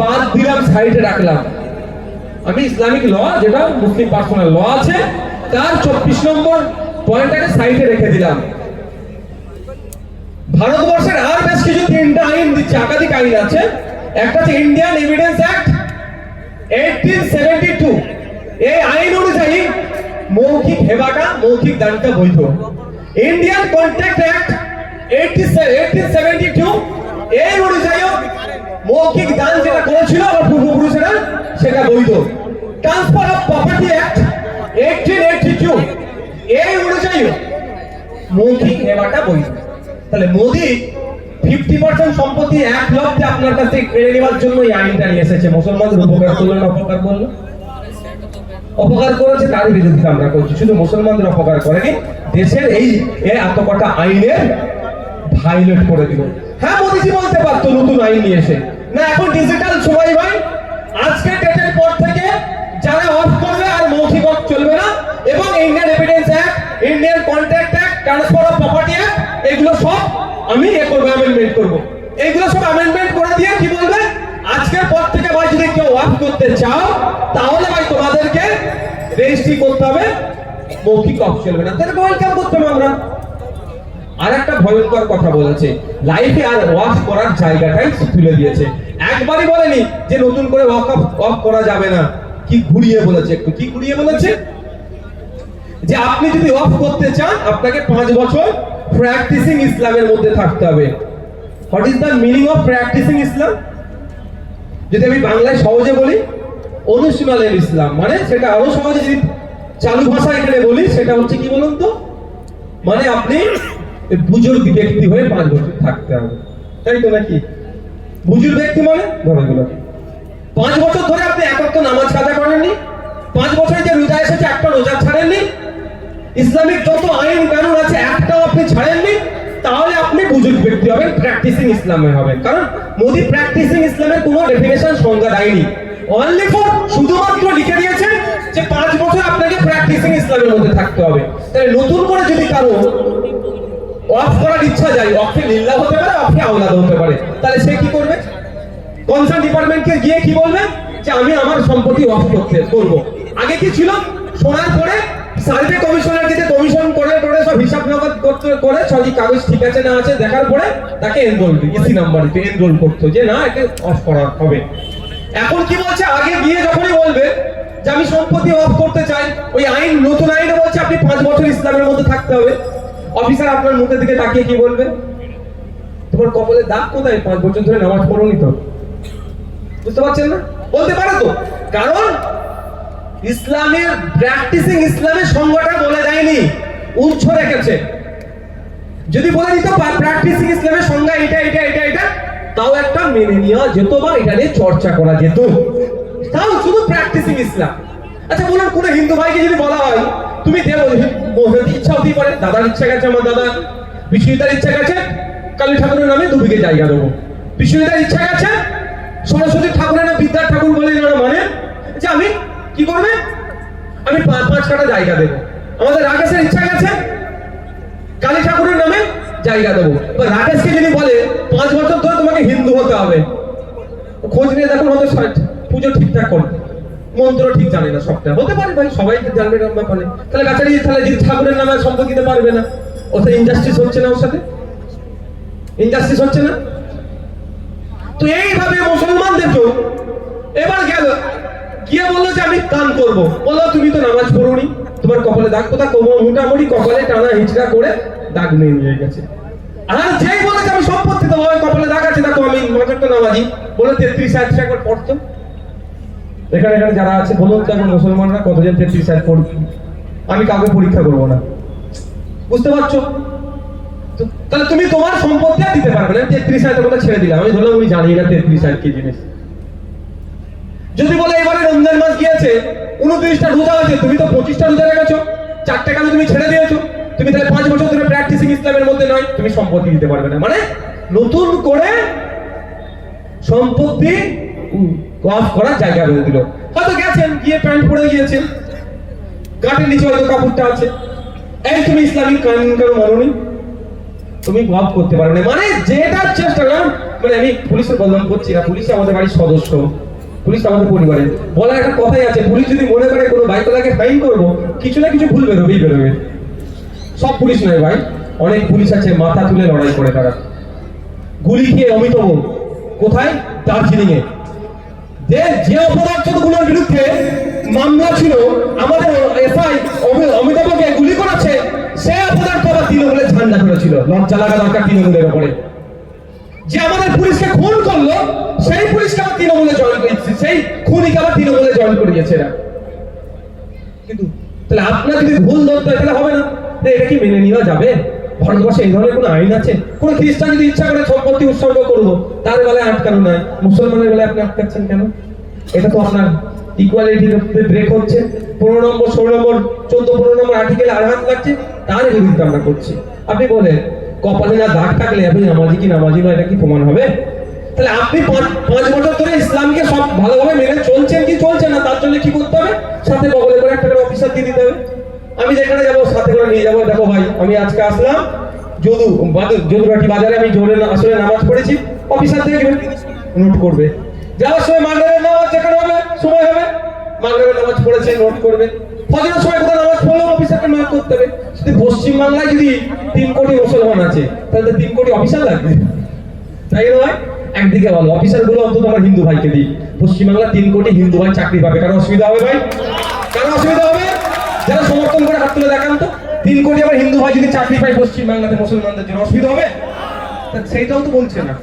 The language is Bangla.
বাদ দিলাম সাইডে রাখলাম। আমি ইসলামিক ল যেটা মুসলিম পার্সোনাল ল আছে, তার চব্বিশ নম্বর পয়েন্টটাকে সাইডে রেখে দিলাম। ভারতবর্ষের আর বেশ কিছু তিনটা আইন দিচ্ছে, একাধিক আইন আছে। একটা হচ্ছে Indian evidence act eighteen seventy two এই আইন অনুযায়ী মৌখিক হেবাটা, মৌখিক দানটা বৈধ। Indian contract act eighteen seventy two এই অনুযায়ী মৌখিক দান যেটা করেছিল আমার পূর্বপুরুষেরা, সেটা বৈধ। Transfer of property act eighteen eighty two এই অনুযায়ী মৌখিক নেওয়াটা বৈধ। তাহলে মোদি ফিফটি পার্সেন্ট সম্পত্তি এক লক্ষে আপনার কাছ কেড়ে নেওয়ার জন্য এই আইনটা নিয়ে এসেছে। মুসলমানদের উপকার করল না, অপকার করল অপকার করেছে, তার বিরুদ্ধে আমরা করছি। শুধু মুসলমানদের অপকার করেনি, দেশের এই এত কটা আইনের ভাইলেট করে দিল। হ্যাঁ মোদিজি বলতে পারতো নতুন আইন নিয়ে না, এখন ডিজিটাল সময় ভাই, আজকে ডেটের পর থেকে যারা অফ করবে আর মৌখিক অফ চলবে না, এবং Indian evidence act Indian contract act transfer of property act এগুলো সব আমি এ করব অ্যামেন্ডমেন্ট করব। এইগুলো সব অ্যামেন্ডমেন্ট করে দিয়ে কি বলবে? আজকের পর থেকে ভাই যদি কেউ অফ করতে চাও, তাহলে ভাই তোমাদেরকে রেজিস্ট্রি করতে হবে, মৌখিক অফ চলবে না। তাহলে ওয়েলকাম করতে হবে আমরা। আর একটা ভয়ঙ্কর কথা বলেছে। লাইফে আর ওয়াশ করার জায়গাটাই তুলে দিয়েছে। একবারই বলেনি যে নতুন করে ওয়াক অফ করা যাবে না। কি ঘুরিয়ে বলেছে একটু, কি ঘুরিয়ে বলেছে? যে আপনি যদি অফ করতে চান, আপনাকে পাঁচ বছর প্র্যাকটিসিং ইসলামের মধ্যে থাকতে হবে। What is the meaning of practising Islam? যদি আমি বাংলায় সহজে বলি, অনুশীলনের ইসলাম। মানে সেটা আরও সহজে যদি চালু ভাষা এখানে বলি, সেটা হচ্ছে কি বলুন তো? মানে আপনি বুজুর্গ ব্যক্তি হয়ে পাঁচ বছর থাকতে হবে। তাই তো নাকি? বুজুর্গ ব্যক্তি মানে? ধরো এগুলো পাঁচ বছর ধরে আপনি এক নামাজ কাজা করেননি? পাঁচ বছরে যে রোজা এসেছে, একটা রোজা ছাড়েননি? ইসলামিক যত আইন কানুন আছে, একটাও আপনি ছাড়েননি? তাহলে আপনি বুজুর্গ ব্যক্তি হবেন প্র্যাকটিসিং ইসলামে হবেন। কারণ মোদি প্র্যাকটিসিং ইসলামের কোনো ডেফিনেশন সংজ্ঞা দেয়নি। অনলি ফর শুধুমাত্র লিখে দিয়েছে যে পাঁচ বছর আপনাকে প্র্যাকটিসিং ইসলামের মধ্যে থাকতে হবে। তাহলে নতুন করে যদি কারও অফ করার ইচ্ছা যায় অফে লিল্লা হতে পারে অফে আওলাদ হতে পারে। তাহলে সে কি করবে? কনসার্ন ডিপার্টমেন্টকে গিয়ে কি বলবে? যে আমি আমার সম্পত্তি অফ করতে, করব। আগে কি ছিল? শোনার পরে সার্ভে কমিশনার দিতে কমিশন করে করে সব হিসাব নগদ করতে, করে সবই কাগজ ঠিক আছে না আছে দেখার পরে তাকে এনরোল ইসি নাম্বার দিতে এনরোল করতে, যে না, একে অফ করা হবে। এখন কি বলছে? আগে গিয়ে যখনই বলবে যে আমি সম্পত্তি অফ করতে চাই, ওই আইন, নতুন আইনে বলছে আপনি পাঁচ বছর ইসলামের মধ্যে থাকতে হবে। অফিসার আপনার মুখের দিকে তাকিয়ে কি বলবে? তোমার কপালে দাগ কোথায়? পাঁচ বছর ধরে নামাজ পড়োনি তো। বুঝতে পারছেন না? বলতে পারে তো। কারণ ইসলামের প্র্যাকটিসিং ইসলামের সংজ্ঞাটা বলে দেয়নি। উচ্চ রেখেছে। যদি বলে দিত প্র্যাকটিসিং ইসলামের সংজ্ঞা এটা এটা এটা এটা, তাও একটা মেনে নেওয়া যেত বা এটা নিয়ে চর্চা করা যেত। তাও শুধু প্র্যাকটিসিং ইসলাম। আচ্ছা বলুন, কোন হিন্দু ভাইকে যদি বলা হয়, তুমি দেবো ইচ্ছা হতেই পারে, দাদার ইচ্ছা গেছে, আমার দাদা বিশ্বজিতার ইচ্ছা গেছে, কালী ঠাকুরের নামে দুবিঘে জায়গা দেবো। বিশ্বজিতার ইচ্ছা গেছে, সরস্বতী ঠাকুরের নামে বিদ্যার ঠাকুর বলে এনারা মানে যে আমি কি করবে? আমি পাঁচ পাঁচ কাটা জায়গা দেবো। আমাদের রাকেশের ইচ্ছা গেছে, কালী ঠাকুরের নামে জায়গা দেবো। রাকেশকে যদি বলে, পাঁচ বছর ধরে তোমাকে হিন্দু হতে হবে। খোঁজ নিয়ে দেখো হয়তো পুজো ঠিকঠাক করবে। মন্ত্র ঠিক জানে না সবটা। হতে পারে ভাই, সবাই তো জানবে না ব্যাপারে? তাহলে বেচারি তাহলে যদি ঠাকুরের নামে সম্পদ দিতে পারবে না ওতে ইনজাস্টিস হচ্ছে না ওর সাথে? ইনজাস্টিস হচ্ছে না? তো এইভাবে মুসলমানদেরকেও এবার গেল, গিয়ে বলল যে আমি দান করব। বলল তুমি তো নামাজ পড়োনি। তোমার কপালে দাগ কোথা? কোমর মোটামুটি কপালে টানা হিচড়া করে দাগ নিয়ে নিয়ে গেছে। আর যেই বলেছে আমি সম্পত্তি দেবো কপালে দাগ আছে। দেখো, আমি মাঝেরটা নামাজি। বলে তেত্রিশ হাজার একবার পড়তো। এখানে এখানে যারা আছে, বলুন তো এখন মুসলমানরা কতজন তেত্রিশ হাজার পড়বে আমি কাউকে পরীক্ষা করব না। বুঝতে পারছ? তাহলে তুমি তোমার সম্পত্তি আর দিতে পারবে না। তেত্রিশ হাজার তোমাকে ছেড়ে দিলাম। আমি ধরলাম উনি জানি না তেত্রিশ হাজার কি জিনিস। যদি বলে এবারে রমজান মাস গিয়েছে, উনত্রিশটা রোজা আছে, তুমি তো পঁচিশটা রোজা রেখেছো। চারটে কাজ তুমি ছেড়ে দিয়েছ। তুমি তাহলে পাঁচ বছর ধরে প্র্যাকটিসিং ইসলামের মধ্যে নয়। তুমি সম্পত্তি দিতে পারবে না। মানে নতুন করে সম্পত্তি অফ করার জায়গা বেঁধে দিল। হয়তো গেছেন, গিয়ে প্যান্ট পরে গিয়েছেন। গাটের নিচে হয়তো কাপড়টা আছে। এই তুমি ইসলামিক কানুন কেন মানোনি। তুমি অফ করতে পারবে না। মানে যেটা চেষ্টা করলাম মানে আমি পুলিশের বদনাম করছি না। পুলিশ আমাদের বাড়ির সদস্য। পুলিশ আমাদের পরিবারের। বলার একটা কথাই আছে, পুলিশ যদি মনে করে কোনো বাইকওয়ালাকে ফাইন করব, কিছু না কিছু ভুল বেরোবেই বেরোবে। সব পুলিশ নয় ভাই। অনেক পুলিশ আছে, মাথা তুলে লড়াই করে তারা। গুলি খেয়ে অমিতব কোথায়? দার্জিলিং এ যে যে বিরুদ্ধে মামলা ছিল, আমাদের এসআই অমিতাভকে গুলি করেছে, সে অপরাধ আবার তৃণমূলের ঝান্ডা করেছিল লজ্জা লাগা দরকার তৃণমূলের ওপরে। যে আমাদের পুলিশকে খুন করল, সেই পুলিশকে আবার তৃণমূলে জয়েন করেছে সেই খুনিকে আবার তৃণমূলে জয়েন করিয়েছে এরা। কিন্তু তাহলে আপনার যদি ভুল ধরতে তাহলে হবে না। এটা কি মেনে নেওয়া যাবে? ভারতবর্ষে এই ধরনের কোনো আইন আছে? কোনো খ্রিস্টান যদি ইচ্ছা করে সম্পত্তি উৎসর্গ করব তার বেলায় আটকানো নাই। মুসলমানের বেলায় আপনি আটকাচ্ছেন কেন? এটা তো আপনার ইকুয়ালিটির ব্রেক হচ্ছে। পনেরো নম্বর, ষোলো নম্বর, চোদ্দ, পনেরো নম্বর আর্টিকেলে আঘাত লাগছে, তার বিরুদ্ধে আমরা করছি। আপনি বলেন, কপালে না দাগ থাকলে আপনি নামাজি কি নামাজি নয়, এটা কি প্রমাণ হবে? তাহলে আপনি পাঁচ বছর ধরে ইসলামকে সব ভালোভাবে মেনে চলছেন কি চলছেন না, তার জন্য কি করতে হবে? সাথে বগলে করে একটা অফিসার দিয়ে দিতে হবে। আমি যেখানে যাব, সাথে করে নিয়ে যাব। দেখো ভাই, আমি আজকে আসলাম যদু যদুরাটি বাজারে আমি জোরে আসলে নামাজ পড়েছি। অফিসার দেখবে নোট করবে। যাওয়ার সময় মাগরেবের নামাজ যেখানে হবে, সময় হবে। মাগরেবের নামাজ পড়েছে, নোট করবে। ফজরের সময় কোথাও নামাজ পড়লেও অফিসারকে নোট করতে হবে। যদি পশ্চিম বাংলায় যদি তিন কোটি মুসলমান আছে, তাহলে তো তিন কোটি অফিসার লাগবে। তাই নয়, একদিকে বলো অফিসারগুলো অন্তত আমার হিন্দু ভাইকে দিই পশ্চিমবাংলা তিন কোটি হিন্দু ভাই চাকরি পাবে। কারও অসুবিধা হবে ভাই? কারও অসুবিধা হবে? যারা সমর্থন করে হাত তুলে দেখান তো। তিন কোটি আবার হিন্দু ভাই যদি চাকরি পায় পশ্চিমবাংলাতে মুসলমানদের জন্য, অসুবিধা হবে? সেইটাও তো বলছে না।